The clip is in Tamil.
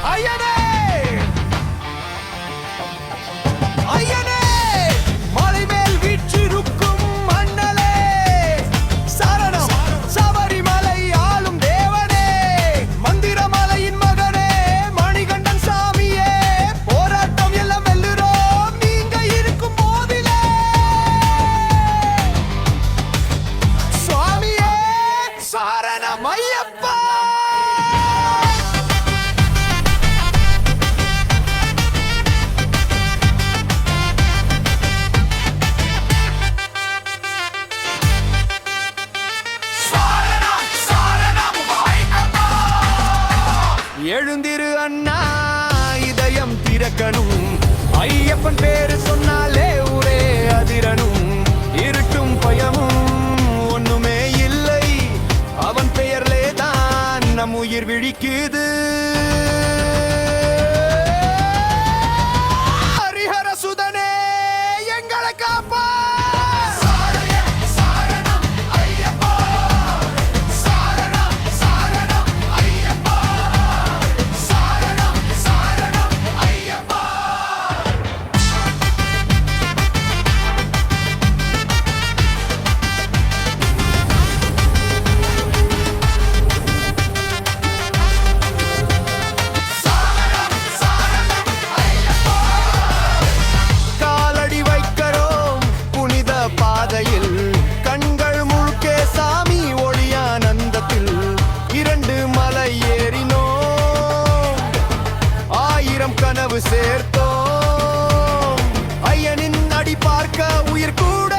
I Ayana! எழுந்திரு அண்ணா இதயம் திறக்கணும். ஐயப்பன் பேரு சொன்னாலே ஊரே அதிரனும் இருட்டும் பயமும் ஒண்ணுமே இல்லை. அவன் பெயர்லே தான் நம் உயிர் விழிக்குது. நம் கனவு சேர்த்தோம். ஐயனின் அடி பார்க்க உயிர் கூட